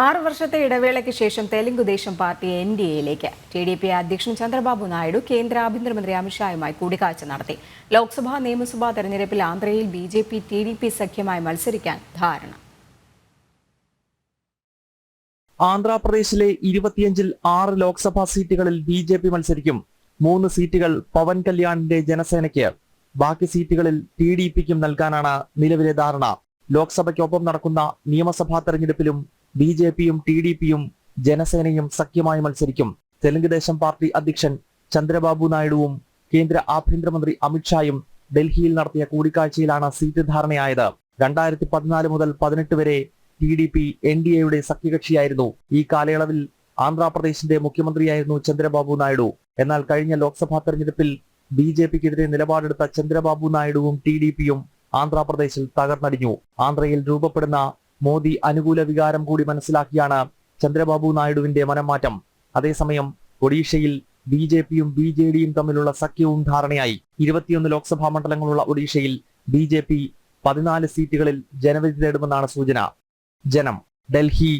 ആറ് വർഷത്തെ ഇടവേളയ്ക്ക് ശേഷം തെലുങ്കുദേശം പാർട്ടി എൻ ഡി എയിലേക്ക്. ടി ഡി പി അധ്യക്ഷൻ ചന്ദ്രബാബു നായിഡു കേന്ദ്ര ആഭ്യന്തരമന്ത്രി അമിത്ഷായുമായി കൂടിക്കാഴ്ച നടത്തി. ലോക്സഭാ നിയമസഭാ തെരഞ്ഞെടുപ്പിൽ ആന്ധ്രയിൽ B J P T D P സഖ്യമായി മത്സരിക്കാൻ ധാരണ. ആന്ധ്രാപ്രദേശിലെ ഇരുപത്തിയഞ്ചിൽ ആറ് ലോക്സഭാ സീറ്റുകളിൽ ബി ജെ പി മത്സരിക്കും. മൂന്ന് സീറ്റുകൾ പവൻ കല്യാണിന്റെ ജനസേനയ്ക്ക്. ബാക്കി സീറ്റുകളിൽ ടി ഡി പിക്കും നൽകാനാണ് നിലവിലെ ധാരണ. ലോക്സഭയ്ക്കൊപ്പം നടക്കുന്ന നിയമസഭാ തെരഞ്ഞെടുപ്പിലും ബി ജെ പിയും ടി ഡി പിയും ജനസേനയും സഖ്യമായി മത്സരിക്കും. തെലുങ്ക് ദേശം പാർട്ടി അധ്യക്ഷൻ ചന്ദ്രബാബു നായിഡുവും കേന്ദ്ര ആഭ്യന്തരമന്ത്രി അമിത്ഷായും ഡൽഹിയിൽ നടത്തിയ കൂടിക്കാഴ്ചയിലാണ് സീറ്റ് ധാരണയായത്. രണ്ടായിരത്തി പതിനാല് മുതൽ പതിനെട്ട് വരെ T D P N D എയുടെ സഖ്യകക്ഷിയായിരുന്നു. ഈ കാലയളവിൽ ആന്ധ്രാപ്രദേശിന്റെ മുഖ്യമന്ത്രിയായിരുന്നു ചന്ദ്രബാബു നായിഡു. എന്നാൽ കഴിഞ്ഞ ലോക്സഭാ തെരഞ്ഞെടുപ്പിൽ ബി ജെ പിക്കെതിരെ നിലപാടെടുത്ത ചന്ദ്രബാബു നായിഡുവും ടി ഡി പിയും ആന്ധ്രാപ്രദേശിൽ തകർന്നടിഞ്ഞു. ആന്ധ്രയിൽ രൂപപ്പെടുന്ന മോദി അനുകൂല വികാരം കൂടി മനസ്സിലാക്കിയാണ് ചന്ദ്രബാബു നായിഡുവിന്റെ മനംമാറ്റം. അതേസമയം ഒഡീഷയിൽ ബി ജെ പിയും ബി ജെ ഡിയും തമ്മിലുള്ള സഖ്യവും ധാരണയായി. ഇരുപത്തിയൊന്ന് ലോക്സഭാ മണ്ഡലങ്ങളുള്ള ഒഡീഷയിൽ ബി ജെ പി പതിനാല് സീറ്റുകളിൽ ജനവിധി നേടുമെന്നാണ് സൂചന. ജനം. ഡൽഹി